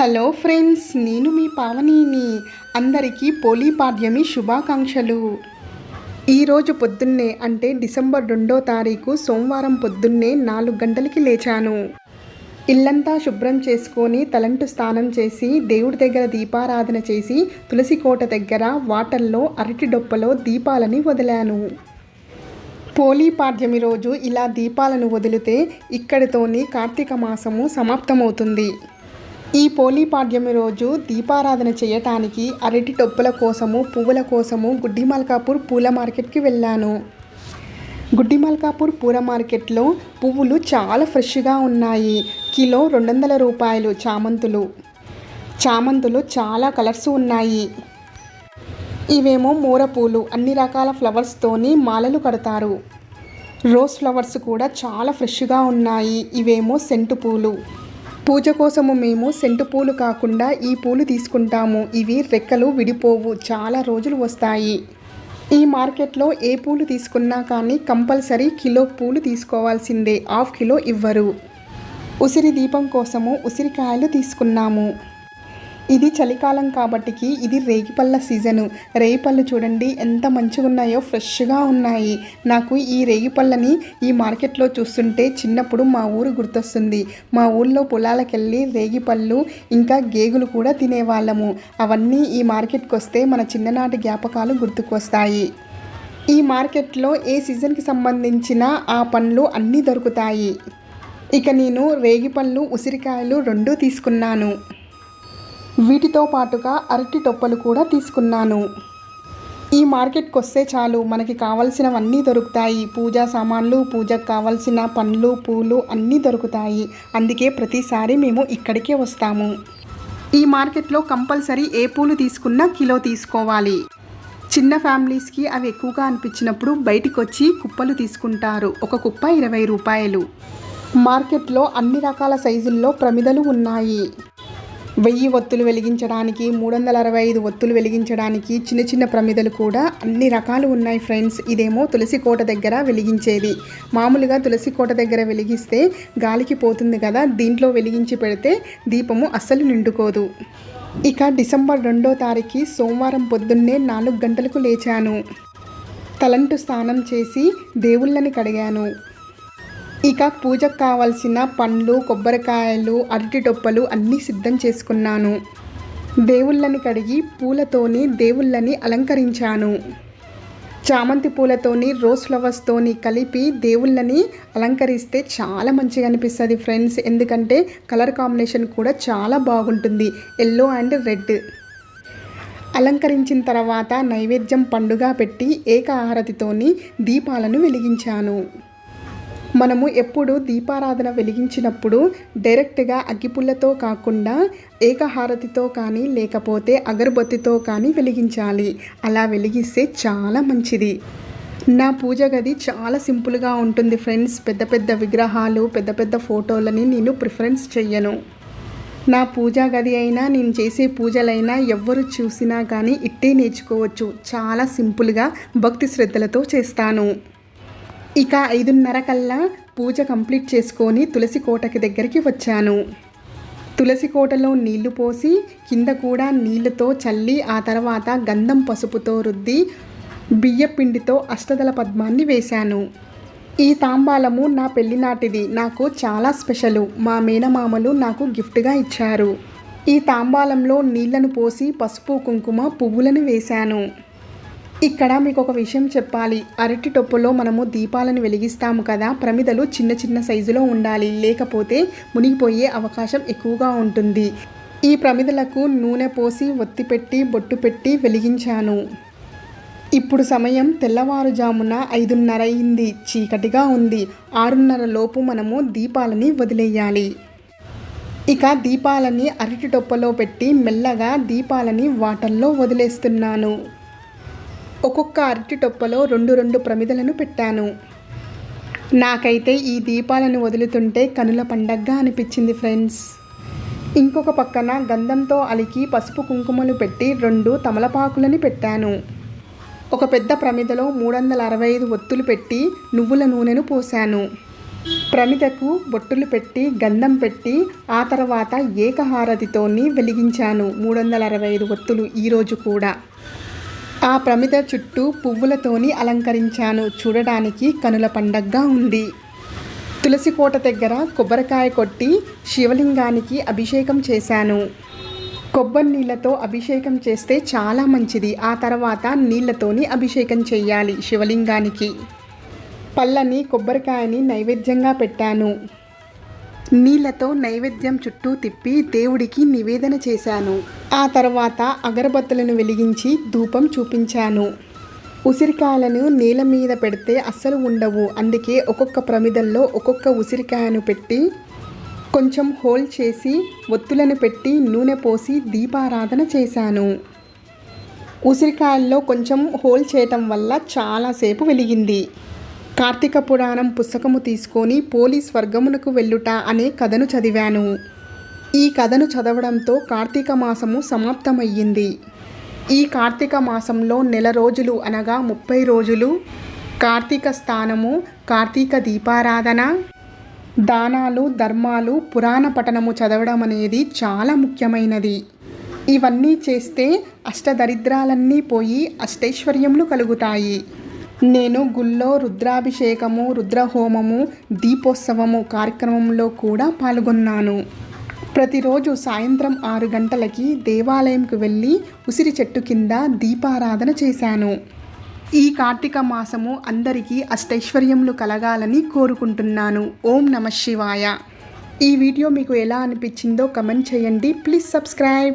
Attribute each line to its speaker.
Speaker 1: Hello friends నేను మీ పావనీని. అందరికీ పోలీపాడ్యమి శుభాకాంక్షలు. ఈరోజు పొద్దున్నే అంటే డిసెంబర్ రెండో తారీఖు సోమవారం పొద్దున్నే నాలుగు గంటలకి లేచాను. ఇల్లంతా శుభ్రం చేసుకొని తలంటు స్నానం చేసి దేవుడి దగ్గర దీపారాధన చేసి తులసి కోట దగ్గర వాటర్లో అరటి డొప్పలో దీపాలని వదిలాను. పోలీపాడ్యమి రోజు ఇలా దీపాలను వదిలితే ఇక్కడితోని కార్తీక మాసము సమాప్తమవుతుంది. ఈ పోలీపాడ్యమి రోజు దీపారాధన చేయటానికి అరటి టొప్పుల కోసము పువ్వుల కోసము గుడ్డి మల్కాపూర్ పూల మార్కెట్కి వెళ్ళాను. గుడ్డి మల్కాపూర్ పూల మార్కెట్లో పువ్వులు చాలా ఫ్రెష్గా ఉన్నాయి. కిలో రెండు వందల రూపాయలు చామంతులు. చామంతులు చాలా కలర్స్ ఉన్నాయి. ఇవేమో మోర పూలు అన్ని రకాల ఫ్లవర్స్తోని మాలలు కడతారు. రోజ్ ఫ్లవర్స్ కూడా చాలా ఫ్రెష్గా ఉన్నాయి. ఇవేమో సెంటు పూలు. పూజ కోసము మేము సెంటు పూలు కాకుండా ఈ పూలు తీసుకుంటాము. ఇవి రెక్కలు విడిపోవు. చాలా రోజులు వస్తాయి. ఈ మార్కెట్లో ఏ పూలు తీసుకున్నా కానీ కంపల్సరీ కిలో పూలు తీసుకోవాల్సిందే. హాఫ్ కిలో ఇవ్వరు. ఉసిరి దీపం కోసము ఉసిరికాయలు తీసుకున్నాము. ఇది చలికాలం కాబట్టికి ఇది రేగిపళ్ళ సీజను. రేగిపళ్ళు చూడండి ఎంత మంచిగా ఉన్నాయో ఫ్రెష్గా ఉన్నాయి. నాకు ఈ రేగిపళ్ళని ఈ మార్కెట్లో చూస్తుంటే చిన్నప్పుడు మా ఊరు గుర్తొస్తుంది. మా ఊళ్ళో పొలాలకు వెళ్ళి రేగిపళ్ళు ఇంకా గేగులు కూడా తినేవాళ్ళము. అవన్నీ ఈ మార్కెట్కి వస్తే మన చిన్ననాటి జ్ఞాపకాలు గుర్తుకొస్తాయి. ఈ మార్కెట్లో ఏ సీజన్కి సంబంధించిన ఆ పండ్లు అన్నీ దొరుకుతాయి. ఇక నేను రేగిపళ్ళు ఉసిరికాయలు రెండూ తీసుకున్నాను. వీటితో పాటుగా అరటి టొప్పలు కూడా తీసుకున్నాను. ఈ మార్కెట్కి వస్తే చాలు మనకి కావలసినవన్నీ దొరుకుతాయి. పూజా సామాన్లు పూజకు కావలసిన పండ్లు పూలు అన్నీ దొరుకుతాయి. అందుకే ప్రతిసారి మేము ఇక్కడికే వస్తాము. ఈ మార్కెట్లో కంపల్సరీ ఏ పూలు తీసుకున్నా కిలో తీసుకోవాలి. చిన్న ఫ్యామిలీస్కి అవి ఎక్కువగా అనిపించినప్పుడు బయటికి వచ్చి కుప్పలు తీసుకుంటారు. ఒక కుప్ప ఇరవై రూపాయలు. మార్కెట్లో అన్ని రకాల సైజుల్లో ప్రమిదలు ఉన్నాయి. వెయ్యి ఒత్తులు వెలిగించడానికి మూడు వందల అరవై ఐదు ఒత్తులు వెలిగించడానికి చిన్న చిన్న ప్రమిదలు కూడా అన్ని రకాలు ఉన్నాయి ఫ్రెండ్స్. ఇదేమో తులసి కోట దగ్గర వెలిగించేది. మామూలుగా తులసి కోట దగ్గర వెలిగిస్తే గాలికి పోతుంది కదా దీంట్లో వెలిగించి పెడితే దీపము అస్సలు నిండుకోదు. ఇక డిసెంబర్ రెండో తారీఖు సోమవారం పొద్దున్నే నాలుగు గంటలకు లేచాను. తలంటు స్నానం చేసి దేవుళ్ళని కడిగాను. ఇక పూజకు కావాల్సిన పండ్లు కొబ్బరికాయలు అరటి టొప్పలు అన్నీ సిద్ధం చేసుకున్నాను. దేవుళ్ళని కడిగి పూలతోని దేవుళ్ళని అలంకరించాను. చామంతి పూలతోని రోజ్ ఫ్లవర్స్తోని కలిపి దేవుళ్ళని అలంకరిస్తే చాలా మంచిగా అనిపిస్తుంది ఫ్రెండ్స్. ఎందుకంటే కలర్ కాంబినేషన్ కూడా చాలా బాగుంటుంది. Yellow and red. అలంకరించిన తర్వాత నైవేద్యం పండుగ పెట్టి ఏకాహారతితోని దీపాలను వెలిగించాను. మనము ఎప్పుడు దీపారాధన వెలిగించినప్పుడు డైరెక్ట్గా అగ్గిపుల్లతో కాకుండా ఏకహారతితో కానీ లేకపోతే అగరబత్తితో కానీ వెలిగించాలి. అలా వెలిగిస్తే చాలా మంచిది. నా పూజ గది చాలా సింపుల్గా ఉంటుంది ఫ్రెండ్స్. పెద్ద పెద్ద విగ్రహాలు పెద్ద పెద్ద ఫోటోలని నేను ప్రిఫరెన్స్ చెయ్యను. నా పూజా గది అయినా నేను చేసే పూజలైనా ఎవ్వరు చూసినా కానీ ఇట్టే నేర్చుకోవచ్చు. చాలా సింపుల్గా భక్తి శ్రద్ధలతో చేస్తాను. ఇక ఐదున్నర కల్లా పూజ కంప్లీట్ చేసుకొని తులసి కోటకి దగ్గరికి వచ్చాను. తులసి కోటలో నీళ్ళు పోసి కింద కూడా నీళ్ళతో చల్లి ఆ తర్వాత గంధం పసుపుతో రుద్ది బియ్యపిండితో అష్టదల పద్మాన్ని వేశాను. ఈ తాంబాలము నా పెళ్ళి నాటిది. నాకు చాలా స్పెషలు. మా మేనమామలు నాకు గిఫ్ట్గా ఇచ్చారు. ఈ తాంబాలంలో నీళ్ళను పోసి పసుపు కుంకుమ పువ్వులను వేశాను. ఇక్కడ మీకు ఒక విషయం చెప్పాలి. అరటి టొప్పులో మనము దీపాలను వెలిగిస్తాము కదా. ప్రమిదలు చిన్న చిన్న సైజులో ఉండాలి. లేకపోతే మునిగిపోయే అవకాశం ఎక్కువగా ఉంటుంది. ఈ ప్రమిదలకు నూనె పోసి ఒత్తి పెట్టి బొట్టు పెట్టి వెలిగించాను. ఇప్పుడు సమయం తెల్లవారుజామున ఐదున్నర అయింది. చీకటిగా ఉంది. ఆరున్నర లోపు మనము దీపాలని వదిలేయాలి. ఇక దీపాలని అరటి టొప్పలో పెట్టి మెల్లగా దీపాలని వాటర్లో వదిలేస్తున్నాను. ఒక్కొక్క అరటి టొప్పలో రెండు రెండు ప్రమిదలను పెట్టాను. నాకైతే ఈ దీపాలను వదులుతుంటే కనుల పండగగా అనిపించింది ఫ్రెండ్స్. ఇంకొక పక్కన గంధంతో అలికి పసుపు కుంకుమలు పెట్టి రెండు తమలపాకులని పెట్టాను. ఒక పెద్ద ప్రమిదలో మూడు వందల అరవై ఐదు ఒత్తులు పెట్టి నువ్వుల నూనెను పోశాను. ప్రమిదకు బొట్టులు పెట్టి గంధం పెట్టి ఆ తర్వాత ఏకహారతితోని వెలిగించాను మూడు వందల అరవై ఐదు ఒత్తులు ఈరోజు కూడా. ఆ ప్రమిద చుట్టూ పువ్వులతోని అలంకరించాను. చూడడానికి కనుల పండగగా ఉంది. తులసి కోట దగ్గర కొబ్బరికాయ కొట్టి శివలింగానికి అభిషేకం చేశాను. కొబ్బరి నీళ్ళతో అభిషేకం చేస్తే చాలా మంచిది. ఆ తర్వాత నీళ్ళతోని అభిషేకం చేయాలి శివలింగానికి. పళ్ళని కొబ్బరికాయని నైవేద్యంగా పెట్టాను. నీళ్ళతో నైవేద్యం చుట్టూ తిప్పి దేవుడికి నివేదన చేశాను. ఆ తర్వాత అగరబత్తులను వెలిగించి ధూపం చూపించాను. ఉసిరికాయలను నేల మీద పెడితే అస్సలు ఉండవు. అందుకే ఒక్కొక్క ప్రమిదల్లో ఒక్కొక్క ఉసిరికాయను పెట్టి కొంచెం హోల్ చేసి ఒత్తులను పెట్టి నూనె పోసి దీపారాధన చేశాను. ఉసిరికాయల్లో కొంచెం హోల్ చేయటం వల్ల చాలాసేపు వెలిగింది. కార్తీక పురాణం పుస్తకము తీసుకొని పోలీస్ వర్గమునకు వెళ్ళుట అనే కథను చదివాను. ఈ కథను చదవడంతో కార్తీక మాసము సమాప్తమయ్యింది. ఈ కార్తీక మాసంలో నెల రోజులు అనగా ముప్పై రోజులు కార్తీక స్థానము కార్తీక దీపారాధన దానాలు ధర్మాలు పురాణ పఠనము చదవడం అనేది చాలా ముఖ్యమైనది. ఇవన్నీ చేస్తే అష్టదరిద్రాలన్నీ పోయి అష్టైశ్వర్యములు కలుగుతాయి. నేను గుళ్ళో రుద్రాభిషేకము రుద్రహోమము దీపోత్సవము కార్యక్రమంలో కూడా పాల్గొన్నాను. ప్రతిరోజు సాయంత్రం ఆరు గంటలకి దేవాలయంకు వెళ్ళి ఉసిరి చెట్టు కింద దీపారాధన చేశాను. ఈ కార్తీక మాసము అందరికీ అష్టైశ్వర్యములు కలగాలని కోరుకుంటున్నాను. ఓం నమ శివాయ. ఈ వీడియో మీకు ఎలా అనిపించిందో కమెంట్ చేయండి. Please subscribe.